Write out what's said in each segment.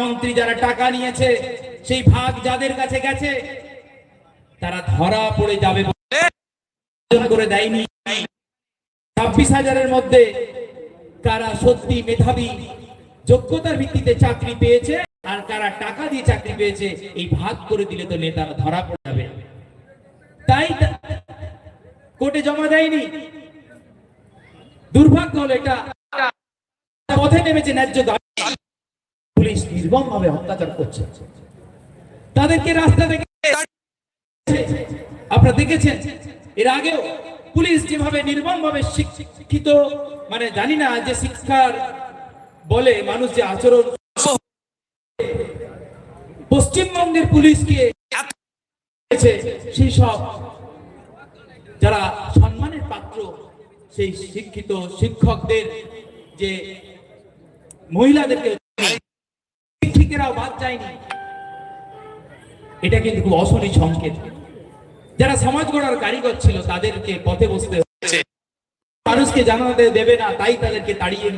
মন্ত্রী যারা টাকা নিয়েছে, সেই ভাগ যাদের কাছে গেছে, তারা ধরা পড়ে যাবে করে দেয়নি। ছাব্বিশ হাজারের মধ্যে কারা সত্যি মেধাবী, যোগ্যতার ভিত্তিতে চাকরি পেয়েছে, আর কারা টাকা দিয়ে চাকরি পেয়েছে, এই ভাগ করে দিলে তো নেতারা ধরা পড়ে যাবে। তাই কোর্টে জমা দেয়নি। দুর্ভাগ্য হলো এটা। পথে নেমেছে ন্যায্য দাবি পুলিশ নির্মম ভাবে অত্যাচার করছে। তাদেরকে রাস্তা থেকে আপনারা দেখেছেন, এর আগেও পুলিশ যেভাবে নির্মম ভাবে শিক্ষিত মানে জানি না যে শিক্ষার বলে মানুষ যে আচরণ পশ্চিমবঙ্গের পুলিশকে সেই সব যারা সম্মানের পাত্র, সেই শিক্ষিত শিক্ষকদের যে মহিলাদেরকে শিক্ষিকেরাও বাদ যায়নি। এটা কিন্তু খুব অশনি সংকেত। যারা সমাজ গড়ার কারিগর ছিল, তাদেরকে পথে বসতে হচ্ছে। মানুষকে জানাতে দেবে না, তাই তাদেরকে তাড়িয়ে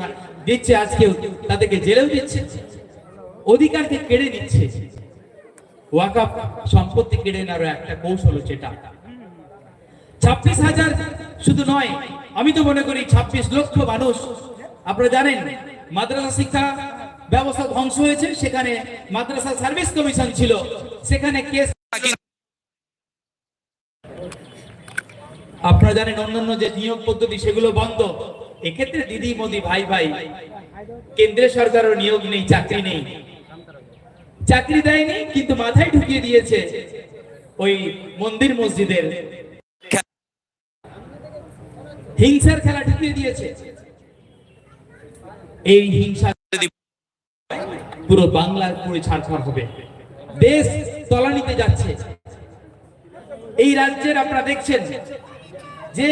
দিচ্ছে আজকে তাদেরকে জেলেও দিচ্ছে। অধিকারকে কেড়ে নিচ্ছে। ওয়াকাপ সম্পত্তি কেড়ে নেওয়ার একটা কৌশল হচ্ছে এটা। ছাব্বিশ হাজার শুধু নয়, আমি তো মনে করি ছাব্বিশ লক্ষ মানুষ, আপনারা জানেন, মাদ্রাসা শিক্ষা ব্যবস্থা ধ্বংস হয়েছে। সেখানে মাদ্রাসা সার্ভিস কমিশন ছিল। সেখানে কেস আপনারা জানেন অন্যান্য যে নিয়োগ পদ্ধতি, সেগুলো বন্ধ। এক্ষেত্রে দিদি, মোদি, ভাই ভাই কেন্দ্রের সরকারও নিয়োগ নেই, চাকরি নেই। চাকরি দেয়নি, কিন্তু মাথায় ঢুকিয়ে দিয়েছে ওই মন্দির মসজিদের। হিংসার খেলা ঢুকিয়ে দিয়েছে। এই হিংসা পুরো বাংলার পুরো ছাড়ছাড় হবে। দেশ তলানিতে যাচ্ছে। এই রাজ্যের আপনারা দেখছেন যে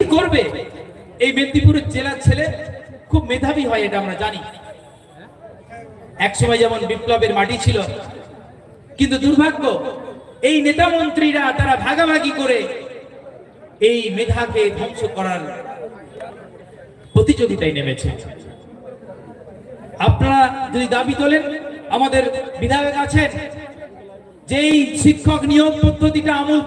করবে? এই মেদিনীপুরের জেলার ছেলে খুব মেধাবী হয়, এটা আমরা জানি। একসময় যেমন বিপ্লবের মাটি ছিল, কিন্তু দুর্ভাগ্য, এই নেতা মন্ত্রীরা তারা ভাগাভাগি করে এই মেধাকে ধ্বংস করার প্রতিযোগিতায় নেমেছে। আপনারা যদি দাবি তোলেন, আমাদের বিধায়ক আছেন, যেই শিক্ষক নিয়োগ পদ্ধতিটা আমল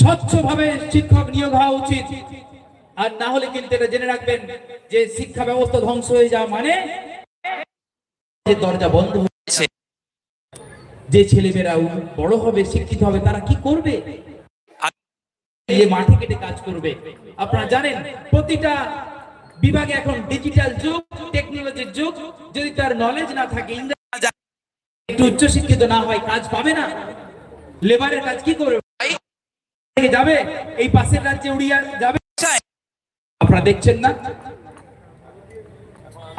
স্বচ্ছভাবে শিক্ষক নিয়োগ হওয়া উচিত। আর না হলে কিন্তু এটা জেনে রাখবেন যে শিক্ষা ব্যবস্থা ধ্বংস হয়ে যাওয়া মানে যে দরজা বন্ধ হচ্ছে যে ছেলেমেয়েরা বড় হবে, শিক্ষিত হবে, তারা কি করবে? মাঠে কেটে কাজ করবে। আপনারা জানেন, প্রতিটা বিভাগে এখন ডিজিটাল যুগ টেকনোলজির যুগ। যদি তার নলেজ না থাকে একটু উচ্চ শিক্ষিত না হয়, কাজ পাবে না। লেবারের কাজ কি করবে? যাবে, এই পাশের রাজ্যে উড়িয়া যাবে। আপনারা দেখছেন না?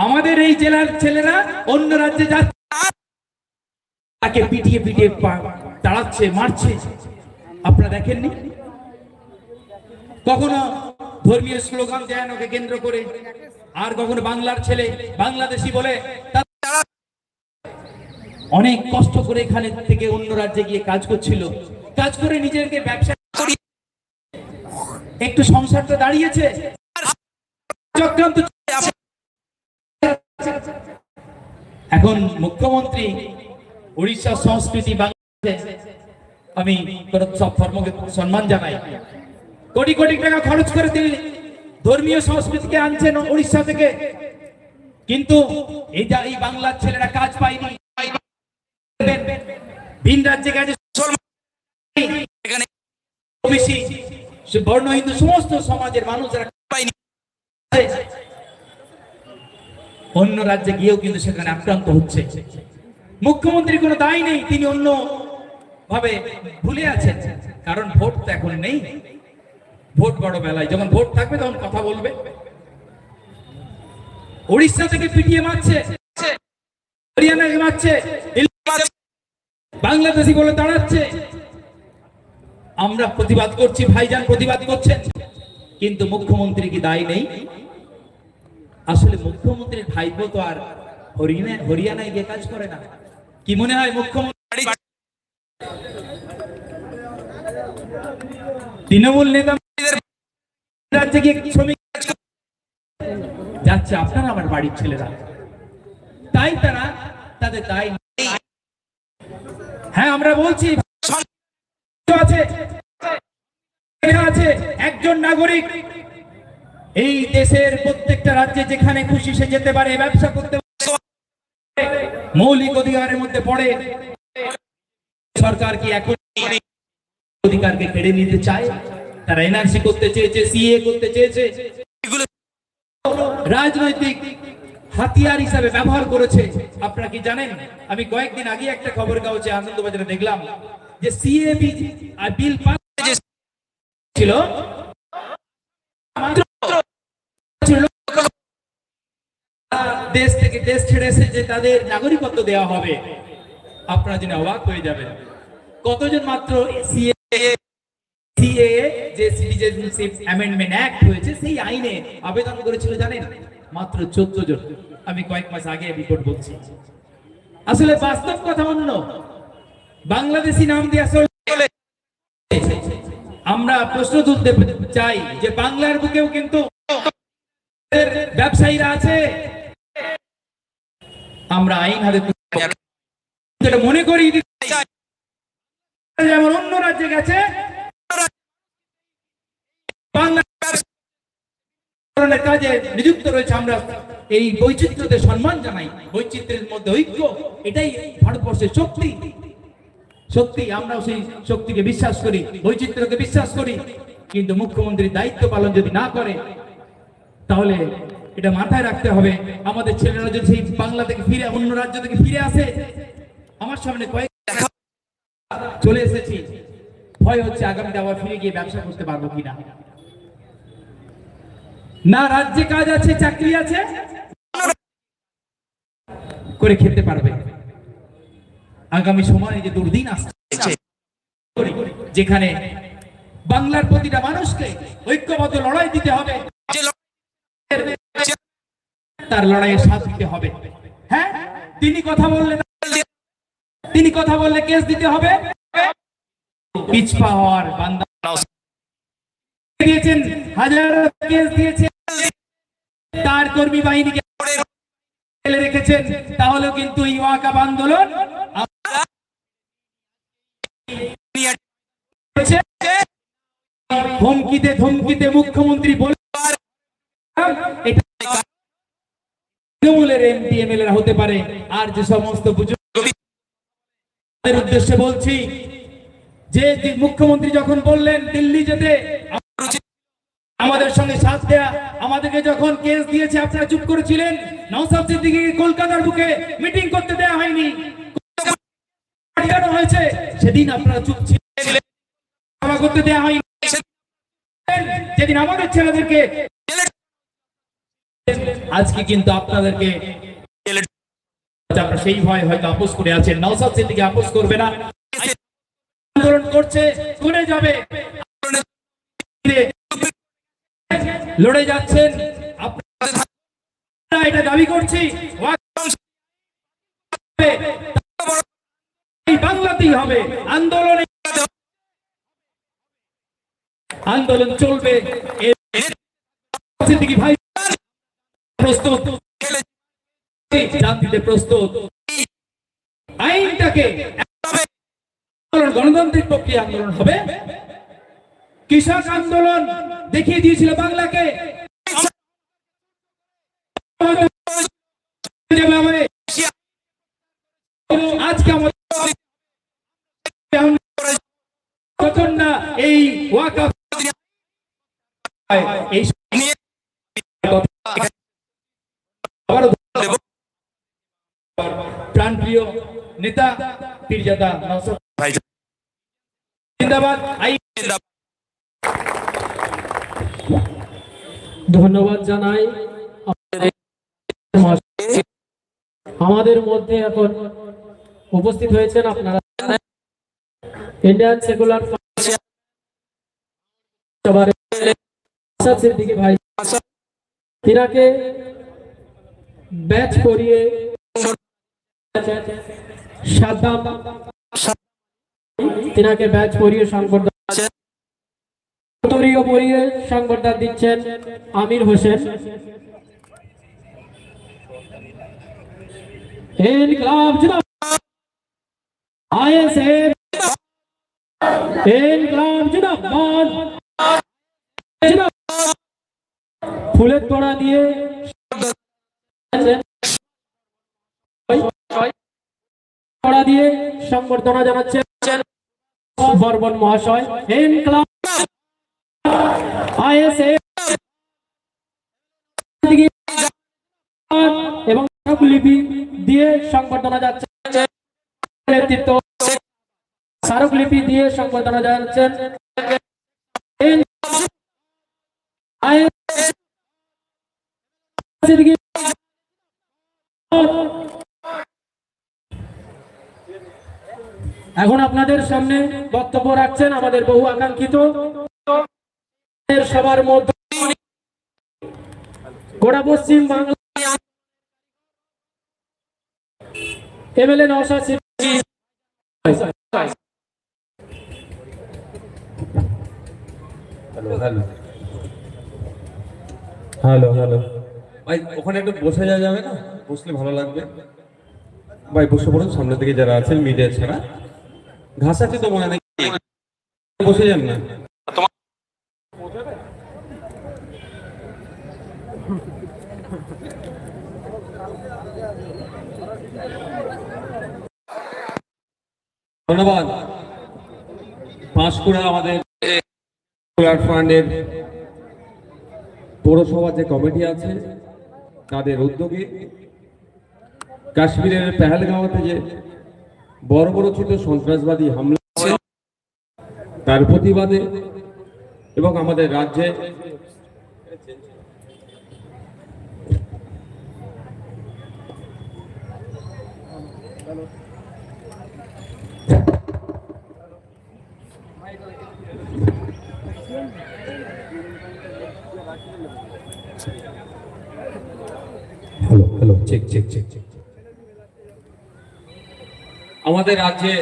আমাদের এই জেলার ছেলেরা অন্য রাজ্যে যাচ্ছে। তাকে পিটিয়ে পিটিয়ে তাড়াচ্ছে, মারছে। আপনারা দেখেননি? কখনো ধর্মীয় স্লোগান দেন ওকে কেন্দ্র করে। আর কখনো বাংলার ছেলে, বাংলাদেশি বলে অনেক কষ্ট করে এখানে থেকে অন্য রাজ্যে গিয়ে কাজ করছিল। কাজ করে নিজেকে ব্যবসা একটু সংসারটা দাঁড়িয়েছে। এখন মুখ্যমন্ত্রী উড়িষ্যার সংস্কৃতি বাংলাদেশে। আমি সব ধর্মকে সম্মান জানাই। কোটি কোটি টাকা খরচ করে তিনি ধর্মীয় সংস্কৃতিকে আনছেন উড়িষ্যা থেকে। কিন্তু এই যা এই বাংলার ছেলেরা কাজ পায়নি। ভিন রাজ্যে গেছে বর্ণ হিন্দু সমস্ত সমাজের মানুষরা পায়নি। অন্য রাজ্যে গিয়েও কিন্তু সেখানে আক্রান্ত হচ্ছে। মুখ্যমন্ত্রী কোনো দায় নেই, তিনি অন্য ভাবে ভুলে আছেন। কারণ ভোট তো এখন নেই। ভোট বড় বেলায়। যখন ভোট থাকবে, তখন কথা বলবে। উড়িষ্যা থেকে পিটিয়ে মারছে। হরিয়ানাকে মারছে বাংলাদেশি বলে দাঁড়াচ্ছে। আমরা প্রতিবাদ করছি, ভাইজান প্রতিবাদ করছেন। কিন্তু মুখ্যমন্ত্রী কি দায় নেই? আসলে মুখ্যমন্ত্রীর ভাইপো তো আর হরিয়ানা হরিয়ানায় গিয়ে কাজ করে না। কি মনে হয় মুখ্যমন্ত্রী? তৃণমূল নেতা যাচ্ছে আপনারা আমার বাড়ির ছেলেরা। তাই তারা তাদের হ্যাঁ আমরা বলছি আছে। একজন নাগরিক এই দেশের প্রত্যেকটা রাজ্যে যেখানে খুশি সে যেতে পারে, ব্যবসা করতে মৌলিক অধিকারের মধ্যে পড়ে। সরকার কি এখন অধিকারকে কেড়ে নিতে চায়? তারা এনআরসি করতে চেয়েছে সিএ করতে চেয়েছে। রাজনৈতিক হাতিয়ার হিসাবে ব্যবহার করেছে। আপনারা কি জানেন? আমি কয়েকদিন আগে একটা খবর কাগজে আনন্দবাজারে দেখলাম যে সিএ বিল পাস ছিল। দেশ থেকে দেশ ছেড়ে এসেছে তাদের নাগরিকত্ব দেওয়া হবে আপনারা জেনে অবাক হয়ে যাবেন। কতজন মাত্র সিএ সিএএ যে সিটিজেনশিপ অ্যামেন্ডমেন্ট অ্যাক্ট হয়েছে, সেই আইনে আবেদন করেছিল জানেন? মাত্র চোদ্দ জন। আমি কয়েক মাস আগে রিপোর্ট বলছি। আসলে বাস্তব কথা অন্য। বাংলাদেশি নাম দিয়ে আসলে আমরা প্রশ্ন তুলতে চাই যে বাংলার বুকেও কিন্তু ব্যবসায়ীরা আছে। আমরা আইন হাতে মনে করি যেমন অন্য রাজ্যে গেছে বাংলা ধরনের কাজে নিযুক্ত রয়েছে আমরা। এই বৈচিত্র্যতে সম্মান জানাই। বৈচিত্র্যের মধ্যে ঐক্য, এটাই ভারতবর্ষের শক্তি। সত্যি আমরাও সেই শক্তিকে বিশ্বাস করি, বৈচিত্র্যকে বিশ্বাস করি। কিন্তু মুখ্যমন্ত্রীর দায়িত্ব পালন যদি না করে, তাহলে এটা মাথায় রাখতে হবে। আমাদের ছেলেরা যদি সেই বাংলা থেকে ফিরে, অন্য রাজ্য থেকে ফিরে আসে, আমার সামনে কয়েক চলে এসেছি। ভয় হচ্ছে আগামীতে আবার ফিরে গিয়ে ব্যবসা করতে পারব কিনা। না রাজ্যে কাজ আছে চাকরি আছে করে খেতে পারবে। আগামী সময়ে যে দুর্দিন আসছে যেখানে বাংলার প্রতিটা মানুষকে ঐক্যবদ্ধ লড়াই দিতে হবে তার লড়াইয়ের সাথ দিতে হবে। হ্যাঁ তিনি কথা বললে তিনি কথা বললে কেস দিতে হবে। পিছপা হওয়ার বান্দা দিয়েছেন হাজার কেস দিয়েছেন। তার কর্মী বাহিনীকে ফেলে রেখেছেন, তাহলেও কিন্তু এই ওয়াকাব আন্দোলন। হুমকিতে ধমকিতে মুখ্যমন্ত্রী তৃণমূলের হতে পারে আর যে সমস্ত উদ্দেশ্যে বলছি, যে মুখ্যমন্ত্রী যখন বললেন দিল্লি যেতে আমাদের সঙ্গে সাথ দেয়া। আমাদেরকে যখন কেস দিয়েছে, আপনারা চুপ করেছিলেন নওসাদ সিদ্দিকী কলকাতার বুকে মিটিং করতে দেয়া হয়নি। হয়েছে। সেদিন আপনারা চুপ ছিলেন। করতে দেয়া হয়নি। যেদিন আমাদের ছেলেদেরকে আজকে কিন্তু আপনাদেরকে আপনারা সেই ভয় হয়তো আপোষ করে আছেন নওসাদ সিদ্দিকী আপোষ করবে না। আন্দোলন করছে করে যাবে। লড়ে যাচ্ছেন। আপনারা এটা দাবি করছি। বাংলাতেই হবে। আন্দোলনে আন্দোলন চলবে। ভাই প্রস্তুত। জান প্রস্তুত। আইনটাকে গণতান্ত্রিক প্রক্রিয়া আন্দোলন হবে। কৃষক আন্দোলন দেখিয়ে দিয়েছিল বাংলাকে। নেতা জিন্দাবাদ। আই ধন্যবাদ জানাই। আমাদের মধ্যে এখন উপস্থিত হয়েছেন আপনারা। ইন্ডিয়ান সেকুলার সিদ্দিকী ভাই। তিনাকে ব্যাচ করিয়ে সাদ্দাম তিনাকে ব্যাচ করিয়ে সংবর্ধনা উত্তরীয় সংবর্ধনা দিচ্ছেন আমির হোসেন। ইনকলাব ফুলের তোড়া দিয়ে দিয়ে সম্বর্ধনা জানাচ্ছেন বর্বন মহাশয়। ইনকলাব এবং স্মারকলিপি দিয়ে সংবর্ধনা যাচ্ছে। নেতৃত্ব স্মারকলিপি দিয়ে সংবর্ধনা জানাচ্ছেন এখন আপনাদের সামনে বক্তব্য রাখছেন আমাদের বহু আকাঙ্ক্ষিত সবার মধ্যে গোড়া Paschim Bangla MLA Naushad hello hello hello. Hello. ভাই ওখানে একটু বসে যাওয়া যাবে না? বসলে ভালো লাগবে। ভাই বসে পড়ুন সামনের দিকে যারা আছেন মিডিয়া ছাড়া। ঘাস আছে তো মনে নাকি? বসে যান না। ধন্যবাদ। পাঁশকুড়া আমাদের ফান্ডের পৌরসভা যে কমিটি আছে, তাদের উদ্যোগে কাশ্মীরের পেহেলগাঁওতে যে বড় বড় ছোট সন্ত্রাসবাদী হামলা তার প্রতিবাদে এবং আমাদের রাজ্যে hello hello check check check check আমাদের রাজ্যে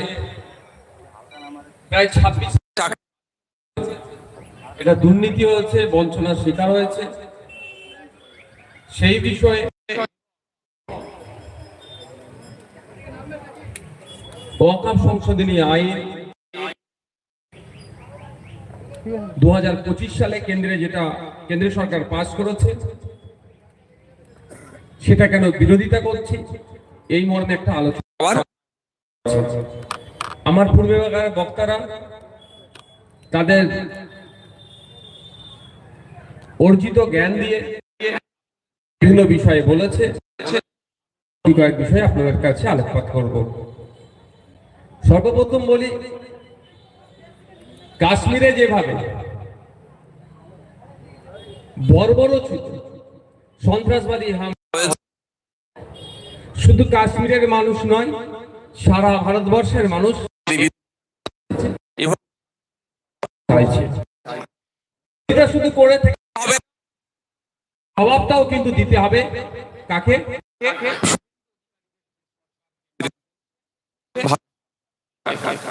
প্রায় ছাব্বিশ টাকা এটা দুর্নীতি হয়েছে, বঞ্চনার শিকার হয়েছে। সেই বিষয়ে ওয়াকাফ সংশোধনী আইন দু হাজার পঁচিশ সালে কেন্দ্রে যেটা কেন্দ্রীয় সরকার পাশ করেছে সেটা কেন বিরোধিতা করছি? এই মর্মে একটা আলোচনা আমার পূর্বেকার বক্তারা তাদের অর্জিত জ্ঞান দিয়ে বিভিন্ন বিষয়ে বলেছে। কয়েক বিষয়ে আপনাদের কাছে আলোকপাত করব। সর্বপ্রথম বলি, কাশ্মীরে যেভাবে ছোট সন্ত্রাসবাদী শুধু কাশ্মীরের মানুষ নয়, সারা ভারতবর্ষের মানুষ শুধু করে জবাবটাও কিন্তু দিতে হবে। কাকে? কারণ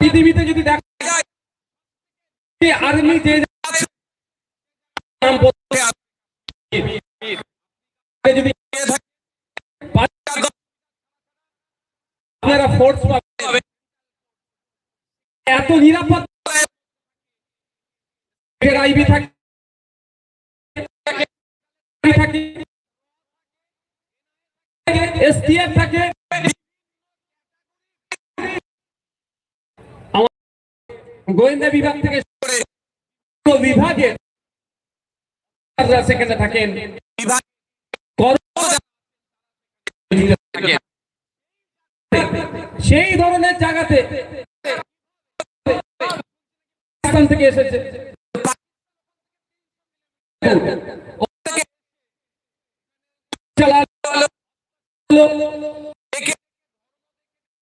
পৃথিবীতে যদি দেখা যায় আর্মি যে যদি আপনারা ফোর্স পাবেন এত নিরাপদ আইবি থাকে। এসটিএফ থাকে গোয়েন্দা বিভাগ থেকে অফিসাররা সেখানে থাকেন কর্ম- সেই ধরনের জায়গাতে থেকে এসেছে।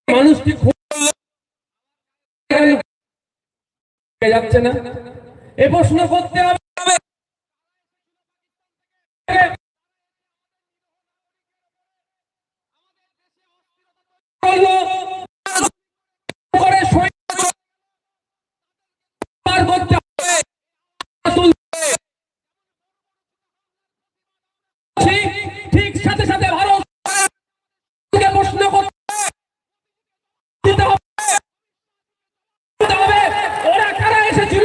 মানুষটি যাচ্ছে না। এ প্রশ্ন করতে হবে করল, করে সৈন্য পার করতে হবে। ঠিক ঠিক সাথে সাথে ভারত কে প্রশ্ন করতে দিতে হবে দিতে হবে। ওরা কারা এসেছিল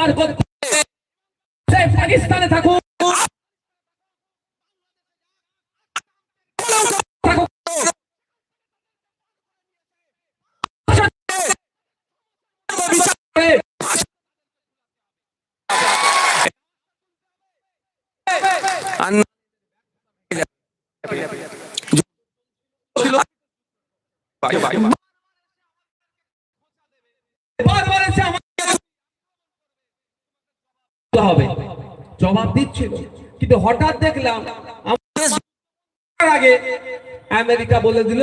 এইগুলোকে করতে সে পাকিস্তানে থাকুক থাকুক। বারবার হবে। জবাব দিচ্ছিল। কিন্তু হঠাৎ দেখলাম আগে আমেরিকা বলে দিল